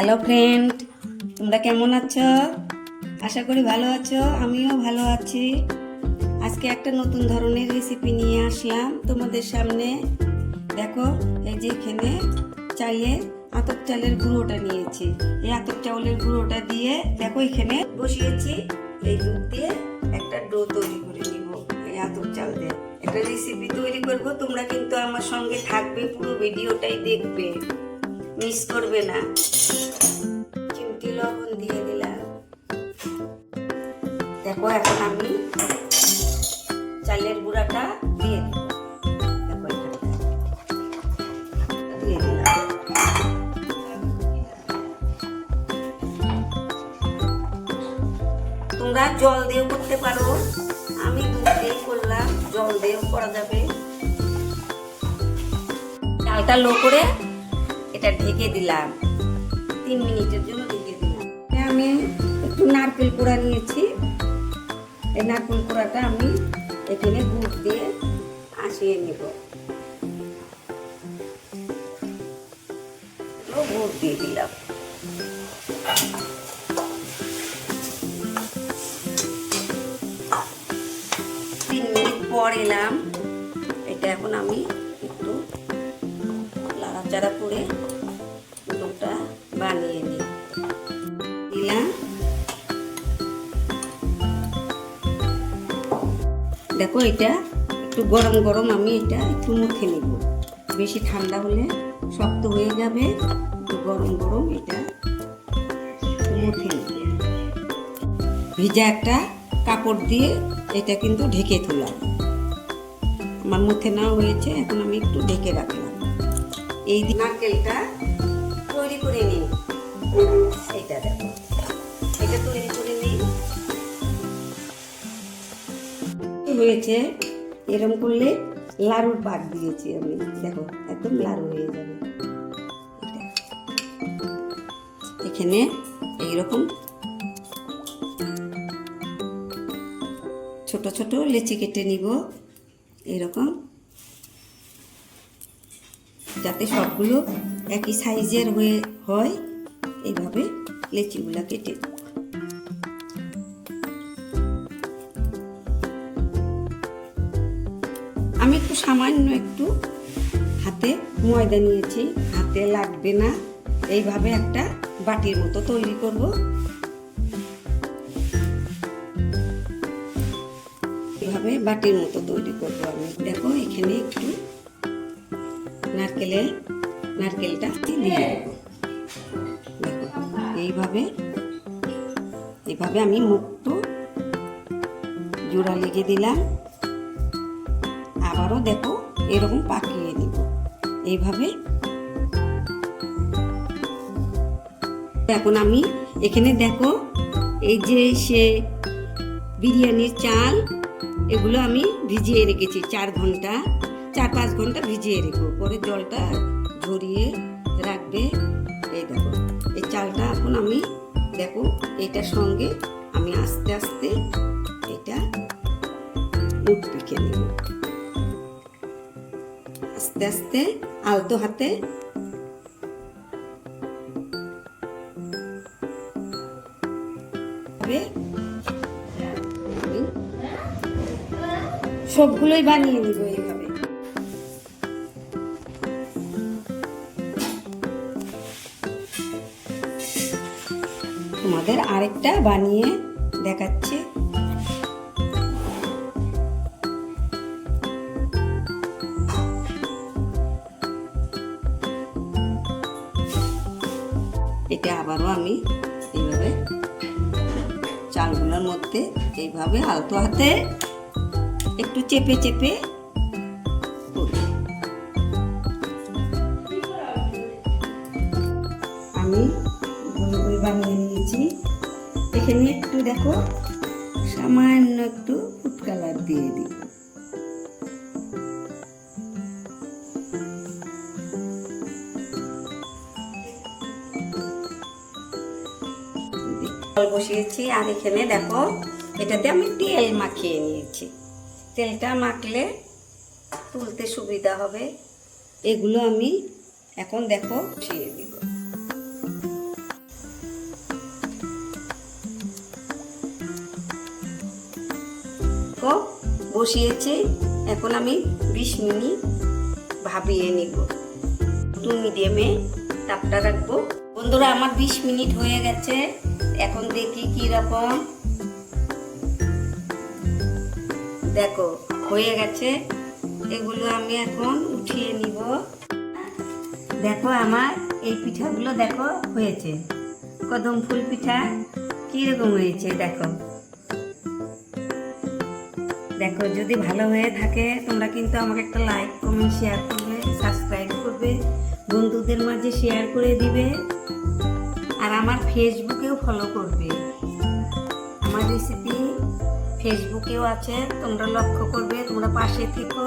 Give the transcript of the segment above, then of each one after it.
Hello friend তোমরা কেমন আছো? আশা করি ভালো আছো, আমিও ভালো আছি। আজকে একটা নতুন ধরনের রেসিপি নিয়ে আসলাম তোমাদের সামনে। দেখো, এই যে এখানে চালের আতপ চালের গুঁড়োটা নিয়েছি। এই আতপ চাউলের গুঁড়োটা দিয়ে দেখো এখানে বসিয়েছি। এই দুধ দিয়ে একটা ডো তৈরি করে নিব এই আতপ চাল দিয়ে। একটা রেসিপি তৈরি করব, তোমরা কিন্তু আমার সঙ্গে থাকবে, পুরো ভিডিওটাই দেখবে। মিস করবে না। চিমটি লবণ দিয়ে দিলাম। দেখো এখন আমি চালের গুঁড়াটা দিয়ে দিলাম। তোমরা জল দিয়েও করতে পারো। আমি দুধ দিয়ে করলাম। জল দিয়েও করা যাবে। চালটা লো করে এটা ঢেকে দিলাম। তিন মিনিটের জন্য ঢেকে দিলাম। আমি একটু নারকেল কোড়া নিয়েছি। এই নারকেল কোড়াটা আমি এখানে গুড় দিয়ে আসিয়ে নেব। গুড় দিয়ে দিলাম। তিন মিনিট পর এলাম। এটা এখন আমি লাড়াচাড়া করে দুটোটা বানিয়ে নিই। দিলাম দেখো এটা একটু গরম গরম আমি এটা একটু মুখে নেব। বেশি ঠান্ডা হলে শক্ত হয়ে যাবে, একটু গরম গরম এটা মুখে নেব। ভিজা একটা কাপড় দিয়ে এটা কিন্তু ঢেকে তোলা। আমার মুখে নাও হয়েছে, এখন আমি একটু ঢেকে রাখলাম এই নারকেলটা তৈরি করে নিই এটা দেখো। এটা তৈরি করে নিন। হয়েছে? এরম করলে লাড়ুর পাক দিয়েছি আমি। দেখো, একদম লাড়ু হয়ে যাবে। এখানে এইরকম ছোট ছোট লেচি কেটে নিব। এইরকম। যাতে সবগুলো একই সাইজের হয়ে হয় এইভাবে লেচিগুলো কেটে। আমি একটু সামান্য একটু হাতে ময়দা নিয়েছি, হাতে লাগবে না। এইভাবে একটা বাটির মতো তৈরি করব। এইভাবে বাটির মতো তৈরি করব আমি। দেখো, এখানে একটু নারকেলের নারকেলটা দিয়ে দেবো। এইভাবে এইভাবে আমি মুখটু জোড়া লেগে দিলাম। আবারও দেখো, এরকম পাকিয়ে নিব। এইভাবে। এখন আমি এখানে দেখো, এই যে সে বিরিয়ানির চাল, এগুলো আমি ভিজিয়ে রেখেছি চার ঘণ্টা। চার পাঁচ ঘণ্টা ভিজিয়ে রেখো। পরে জলটা ঝরিয়ে রাখবে। এই দেখো, এই চালটা এখন আমি দেখো এটার সঙ্গে আমি আস্তে আস্তে এটা মুখ পিকে নেব। আস্তে আস্তে আলতো হাতে সবগুলোই বানিয়ে নিব এইভাবে। আরেকটা বানিয়ে দেখাচ্ছি। এটা আবারও আমি এইভাবে চালগুলোর মধ্যে এইভাবে আলতো হাতে একটু চেপে চেপে আমি বানিয়ে নিয়েছি। এখানে একটু দেখো, সামান্য একটু ফুড কালার দিয়ে দিই। বসিয়েছি, আর এখানে দেখো, এটাতে আমি তেল মাখিয়ে নিয়েছি। তেলটা মাখলে তুলতে সুবিধা হবে। এগুলো আমি এখন দেখো বসিয়ে দিব বসিয়েছি, এখন আমি বিশ মিনিট ভাবিয়ে নিব। টু মিডিয়ামে তাপটা রাখব। বন্ধুরা, আমার বিশ মিনিট হয়ে গেছে। এখন দেখি কি রকম। দেখো, হয়ে গেছে। এগুলো আমি এখন উঠিয়ে নিব। দেখো আমার এই পিঠাগুলো দেখো হয়েছে। কদম ফুল পিঠা কীরকম হয়েছে, দেখো। দেখো, যদি ভালো হয়ে থাকে, তোমরা কিন্তু আমাকে একটা লাইক কমেন্ট শেয়ার করবে সাবস্ক্রাইব করবে, বন্ধুদের মাঝে শেয়ার করে দিবে, আর আমার ফেসবুকেও ফলো করবে। আমার রেসিপি ফেসবুকেও আছে, তোমরা লক্ষ্য করবে, তোমরা পাশে থেকো।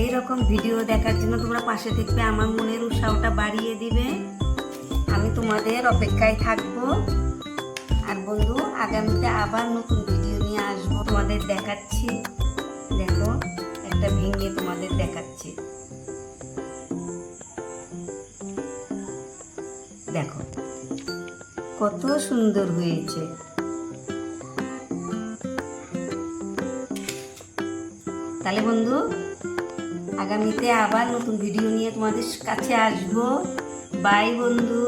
এই রকম ভিডিও দেখার জন্য তোমরা পাশে থাকবে, আমার মনের উৎসাহটা বাড়িয়ে দিবে। আমি তোমাদের অপেক্ষায় থাকব। আর বন্ধু, আগামীতে আবার নতুন ভিডিও আসব তোমাদের দেখাচ্ছি। দেখো, একটা ভেঙে তোমাদের দেখাচ্ছি। দেখো, কত সুন্দর হয়েছে। তাহলে বন্ধু, আগামীতে আবার নতুন ভিডিও নিয়ে তোমাদের কাছে আসব। বাই বন্ধু।